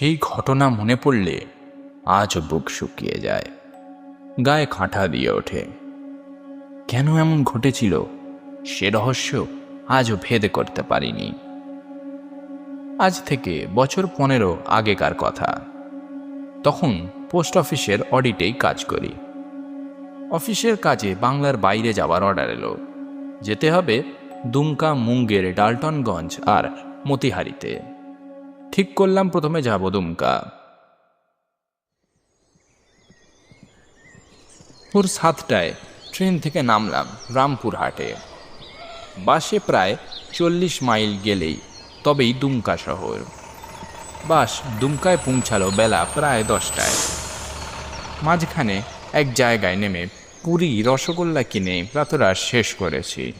সেই ঘটনা মনে পড়লে আজও বুক শুকিয়ে যায়, গায়ে কাঁটা দিয়ে ওঠে। কেন এমন ঘটেছিল? সে রহস্য আজও ভেদ করতে পারিনি। আজ থেকে বছর পনেরো আগেকার কথা। তখন পোস্ট অফিসের অডিটেই কাজ করি। অফিসের কাজে বাংলার বাইরে যাওয়ার অর্ডার এলো। যেতে হবে দুমকা মুঙ্গের ডালটনগঞ্জ আর মতিহারিতে। ঠিক করলাম, প্রথমে যাব দুমকা। ভোর সাতটায় ট্রেন থেকে নামলাম রামপুরহাটে বাসে প্রায় চল্লিশ মাইল গেলেই তবেই দুমকা শহর। বাস দুমকায় পৌঁছালো বেলা প্রায় দশটায়। মাঝখানে এক জায়গায় নেমে পুরী রসগোল্লা কিনে প্রাতরাশ শেষ করেছি।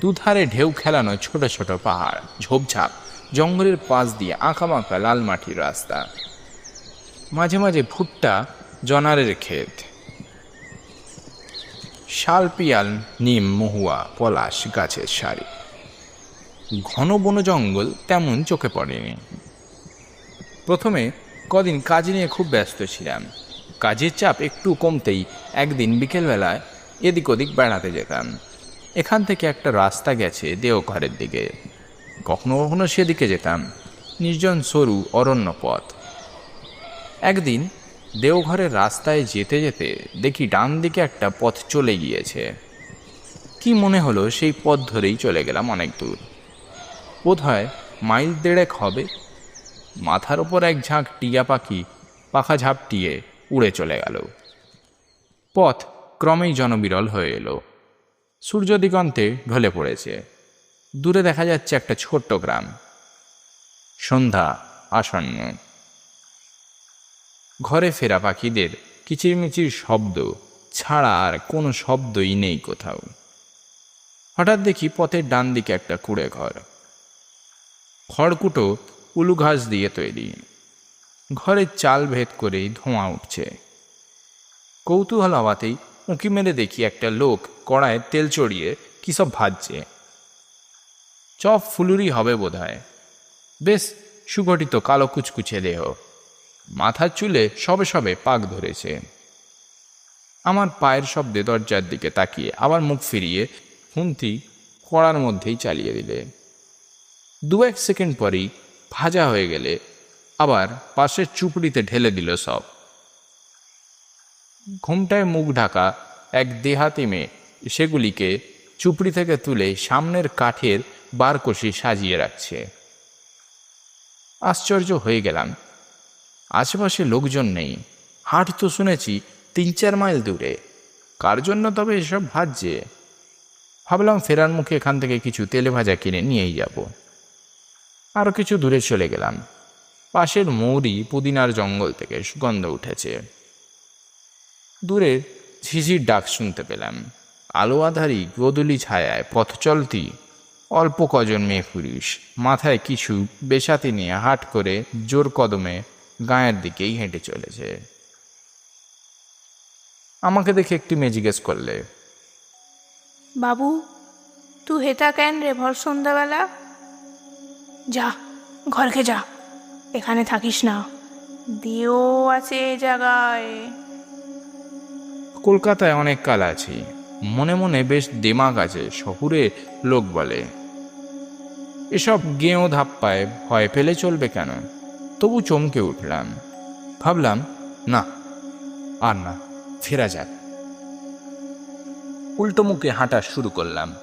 দুধারে ঢেউ খেলানো ছোট ছোট পাহাড় ঝোপঝাপ জঙ্গলের পাশ দিয়ে আঁকাবাঁকা লাল মাটির রাস্তা। মাঝে মাঝে ভুট্টা জনারের ক্ষেত। শাল পিয়াল নিম, মহুয়া, পলাশ গাছের সারি। ঘন বন জঙ্গল তেমন চোখে পড়েনি। প্রথমে কদিন কাজ নিয়ে খুব ব্যস্ত ছিলাম। কাজের চাপ একটু কমতেই একদিন বিকেলবেলায় এদিক ওদিক বেড়াতে যেতাম। এখান থেকে একটা রাস্তা গেছে দেওঘরের দিকে। কখনো কখনো সেদিকে যেতাম, নির্জন সরু অরণ্য পথ। একদিন দেওঘরের রাস্তায় যেতে যেতে দেখি ডান দিকে একটা পথ চলে গিয়েছে। কি মনে হলো সেই পথ ধরেই চলে গেলাম অনেক দূর। বোধ হয় মাইল দেড়েক হবে। মাথার ওপর এক ঝাঁক টিয়া পাখি পাখা ঝাপটিয়ে উড়ে চলে গেল। পথ ক্রমেই জনবিরল হয়ে এলো। সূর্য দিগন্তে ঢলে পড়েছে। দূরে দেখা যাচ্ছে একটা ছোট্ট গ্রাম। সন্ধ্যা আসন্ন। ঘরে ফেরা পাখিদের কিচিরমিচির শব্দ ছাড়া আর কোনো শব্দই নেই কোথাও। হঠাৎ দেখি পথের ডান দিকে একটা কুড়ে ঘর। খড়কুটো উলু ঘাস দিয়ে তৈরি। ঘরের চাল ভেদ করেই ধোঁয়া উঠছে। কৌতূহল হওয়াতেই উঁকি মেরে দেখি একটা লোক কড়ায় তেল চড়িয়ে কী সব ভাজছে। চপ ফুলুরি হবে বোধহয়। বেশ, সুগঠিত কালো কুচকুচে দেহ। মাথার চুলে সবে সবে পাক ধরেছে। আমার পায়ের শব্দে দরজার দিকে তাকিয়ে আবার মুখ ফিরিয়ে হুন্তি কড়ার মধ্যেই চালিয়ে দিলে। দু এক সেকেন্ড পরই ভাজা হয়ে গেলে আবার পাশের চুপড়িতে ঢেলে দিল সব। ঘুমটায় মুখ ঢাকা এক দেহাতি মেয়ে, সেগুলিকে চুপড়ি থেকে তুলে সামনের কাঠের বারকষি সাজিয়ে রাখছে। আশ্চর্য হয়ে গেলাম। আশেপাশে লোকজন নেই। হাট তো শুনেছি তিন চার মাইল দূরে। কার জন্য তবে এসব ভাজছে? ভাবলাম ফেরার মুখে এখান থেকে কিছু তেলে ভাজা কিনে নিয়েই যাব। আরও কিছু দূরে চলে গেলাম। পাশের মৌরি পুদিনার জঙ্গল থেকে সুগন্ধ উঠেছে। দূরে ঝিঝির ডাক শুনতে পেলাম। আলো আধারি গোদুলি ছায়ায় পথ চলতি অল্প কজন মেয়ে পুরুষ। মাথায় কিছু বেসাতি নিয়ে হাট করে জোর কদমে গায়ের দিকেই হেঁটে চলেছে। আমাকে দেখে একটি মেয়ে জিজ্ঞেস করলে বাবু তু হেতা কেন রে ভর সন্ধ্যাবেলা? যা ঘরকে যা এখানে থাকিস না দিও আছে এ জায়গায়। কলকাতায় অনেক কাল আছি মনে মনে বেশ দেমাগ আছে শহুরে লোক বলে। এসব গেঁয়ো ধাপ্পায় ভয় পেলে চলবে কেন? তবু চমকে উঠলাম। ভাবলাম, না, আর না, ফেরা যাক। উল্টো মুখে হাঁটা শুরু করলাম।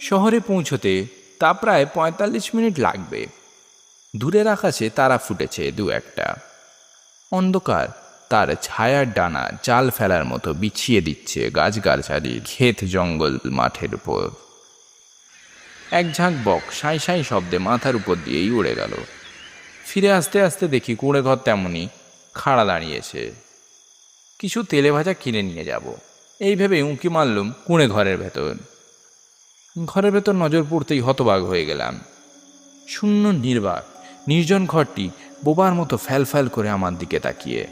শহরে পৌঁছতে তা প্রায় পঁয়তাল্লিশ মিনিট লাগবে। দূরের আকাশে তারা ফুটেছে দু একটা। অন্ধকার, তার ছায়ার ডানা জাল ফেলার মতো বিছিয়ে দিচ্ছে গাছগাছালি ক্ষেত জঙ্গল মাঠের উপর। এক ঝাঁক বক সাঁই সাঁই শব্দে মাথার উপর দিয়েই উড়ে গেল। ফিরে আসতে আসতে দেখি কুঁড়ে ঘর তেমনই খাড়া দাঁড়িয়েছে। কিছু তেলে ভাজা কিনে নিয়ে যাব। এই ভেবে উঁকি মারলুম কুঁড়ে ঘরের ভেতর। ঘরের ভেতর নজর পড়তেই হতবাগ হয়ে গেলাম। শূন্য নির্বাক, নির্জন ঘরটি বোবার মতো ফ্যাল ফ্যাল করে আমার দিকে তাকিয়ে।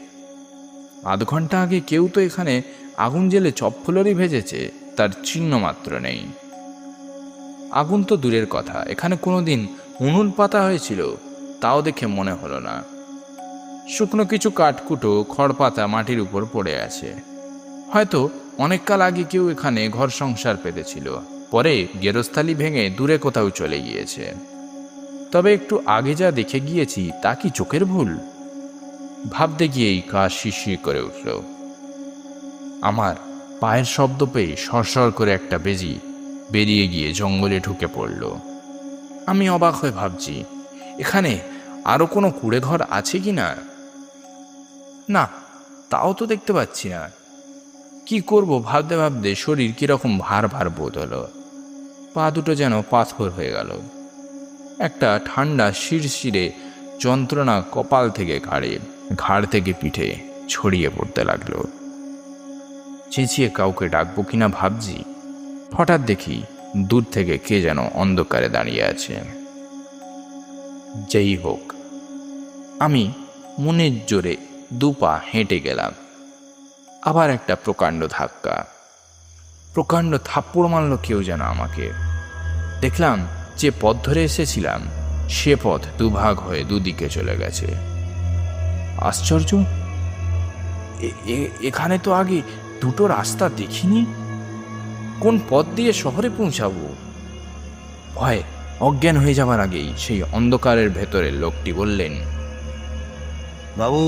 আধ ঘণ্টা আগে কেউ তো এখানে আগুন জেলে চপ ফুলরি ভেজেছে, তার চিহ্ন মাত্র নেই। আগুন তো দূরের কথা, এখানে কোনোদিন উনুন পাতা হয়েছিল, তাও দেখে মনে হলো না। শুকনো কিছু কাঠকুটো, খড়পাতা মাটির উপর পড়ে আছে। হয়তো অনেককাল আগে কেউ এখানে ঘর সংসার পেতেছিল, পরে গেরস্থালি ভেঙে দূরে কোথাও চলে গিয়েছে। তবে একটু আগে যা দেখে গিয়েছি, তা কি চোখের ভুল? ভাবতে গিয়েই কাজ শিরশির করে উঠল। আমার পায়ের শব্দ পেয়ে সরসর করে একটা বেজি বেরিয়ে গিয়ে জঙ্গলে ঢুকে পড়ল। আমি অবাক হয়ে ভাবছি, এখানে আরও কোনো কুড়ে ঘর আছে কি না? না, তাও তো দেখতে পাচ্ছি না। কি করব ভাবতে ভাবতে শরীর কীরকম ভার ভার বোধ হলো। পা দুটো যেন পাথর হয়ে গেল। একটা ঠান্ডা শিরশিরে যন্ত্রণা কপাল থেকে ঘাড়ে, ঘাড় থেকে পিঠে ছড়িয়ে পড়তে লাগল। চেঁচিয়ে কাউকে ডাকবো কিনা ভাবছি। হঠাৎ দেখি দূর থেকে কে যেন অন্ধকারে দাঁড়িয়ে আছে। যেই হোক, আমি মনের জোরে দুপা হেঁটে গেলাম। আবার একটা প্রকাণ্ড ধাক্কা। প্রকাণ্ড থাপ্পড় মারল কেউ যেন আমাকে। দেখলাম যে পথ ধরে এসেছিলাম, সে পথ দুভাগ হয়ে দুদিকে চলে গেছে। আশ্চর্য? এখানে তো আগে দুটো রাস্তা দেখিনি? কোন পথ দিয়ে শহরে পৌঁছাবো? ভয় অজ্ঞান হয়ে যাবার আগেই সেই অন্ধকারের ভেতরের লোকটি বললেন বাবু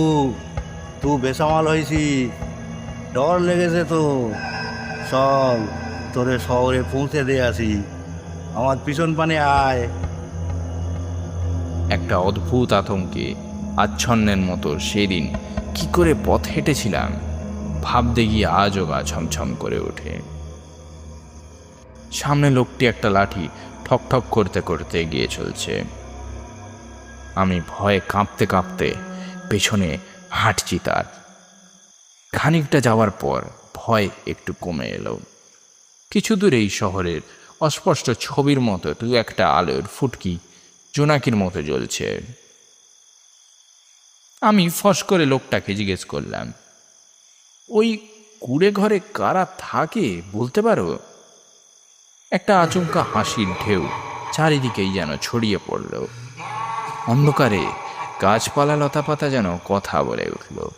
তু বেসামাল হয়েছি ডর লেগেছে তো। চল তোরে শহরে পৌঁছে দিয়ে আসি। আমার পিছন পানে আয়। একটা অদ্ভুত আতঙ্কে আচ্ছন্নের মতো সেদিন কি করে পথ হেঁটেছিলাম ভাবতে গিয়ে আজও গা ছমছম করে ওঠে। সামনে লোকটি একটা লাঠি ঠক ঠক করতে করতে এগিয়ে চলছে। আমি ভয়ে কাঁপতে কাঁপতে পেছনে হাঁটছি তার। খানিকটা যাওয়ার পর ভয় একটু কমে এলো। কিছু দূরেই শহরের অস্পষ্ট ছবির মতো দু একটা আলোর ফুটকি জোনাকির মতো জ্বলছে। আমি ফস করে লোকটাকে জিজ্ঞেস করলাম, ওই কুড়ে ঘরে কারা থাকে বলতে পারো? একটা আচমকা হাসির ঢেউ চারিদিকেই যেন ছড়িয়ে পড়ল। অন্ধকারে গাছপালা লতাপাতা যেন কথা বলে উঠল।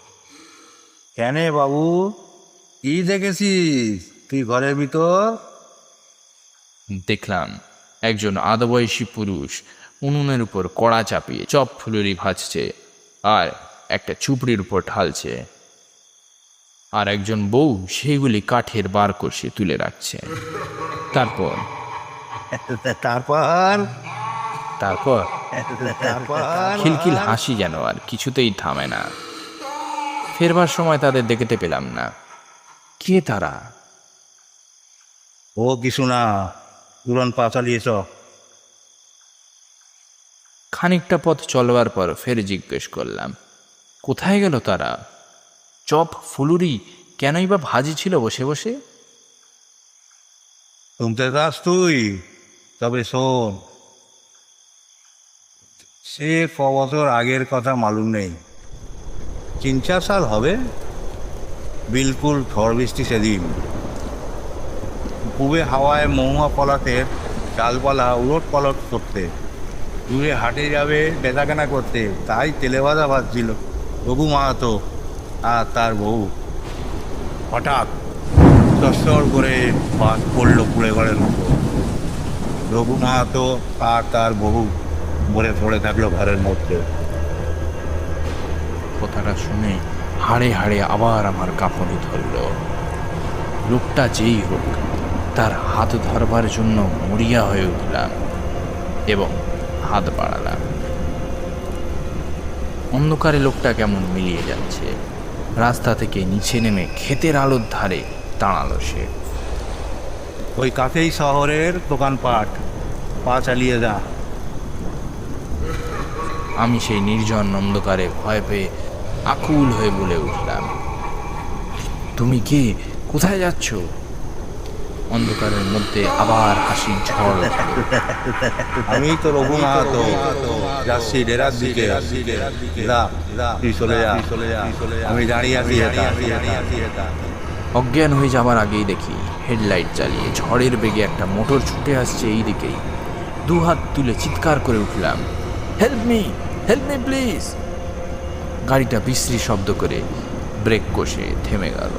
কেন বাবু? কি দেখেছিস? তুই ঘরের ভিতর? দেখলাম একজন আদবয়সী পুরুষ উনুনের উপর কড়া চাপিয়ে চপ ফুলুরি ভাজছে আর একটা চুপড়ির উপর ঢালছে। আর একজন বউ সেইগুলি কাঠের বার কষে তুলে রাখছে। তারপর? তারপর? তারপর? তারপর? খিলখিল হাসি যেন আর কিছুতেই থামে না। ফেরবার সময় তাদের দেখতে পেলাম না। কে তারা? ও কিছু না তুরন পা চালিয়েছ। খানিকটা পথ চলবার পর ফের জিজ্ঞেস করলাম কোথায় গেল তারা? চপ ফুলুরি কেনই বা ভাজি ছিল বসে বসে? শুনতে চাস তুই? তবে শোন। সে ক বছর আগের কথা মালুম নেই। তিন চার সাল হবে। বিলকুল ঝড় বৃষ্টি সেদিন। পুবে হাওয়ায় মহুয়া পলাতের ডালপালা উলট পলট করতে। দূরে হাটে যাবে বেচাকেনা করতে। তাই তেলে ভাজা ভাজছিল। রঘু মাহাতো আর তার বউ। হঠাৎ চস্বর করে বাদ পড়ল কুড়ে ঘরের মতো। রঘু মাহাতো আর তার বহু মরে পড়ে থাকল ঘরের মধ্যে। কথাটা শুনে হাড়ে হাড়ে আবার আমার কাঁপনি ধরল। লোকটা যেই হোক, তার হাত ধরবার জন্য মরিয়া হয়ে উঠলাম এবং হাত বাড়ালাম। অন্ধকারে লোকটা কেমন মিলিয়ে যাচ্ছে? রাস্তা থেকে নিচে নেমে ক্ষেতের আলোর ধারে দাঁড়াল সে। ওই কাছেই শহরের দোকানপাট পা চালিয়ে যা। আমি সেই নির্জন অন্ধকারে ভয় পেয়ে আকুল হয়ে বলে উঠলাম তুমি কে? কোথায় যাচ্ছ? অন্ধকারের মধ্যে আবার হাসির ঝড়। আমি তো রঘু মাহাতো যাচ্ছি ডেরার দিকে তুই চলে যা। আমি দাঁড়িয়ে আছি অজ্ঞান হয়ে যাবার আগেই দেখি হেডলাইট চালিয়ে ঝড়ের বেগে একটা মোটর ছুটে আসছে এই দিকেই দু হাত তুলে চিৎকার করে উঠলাম help me help me please গাড়িটা বিশ্রী শব্দ করে ব্রেক কষে থেমে গেল।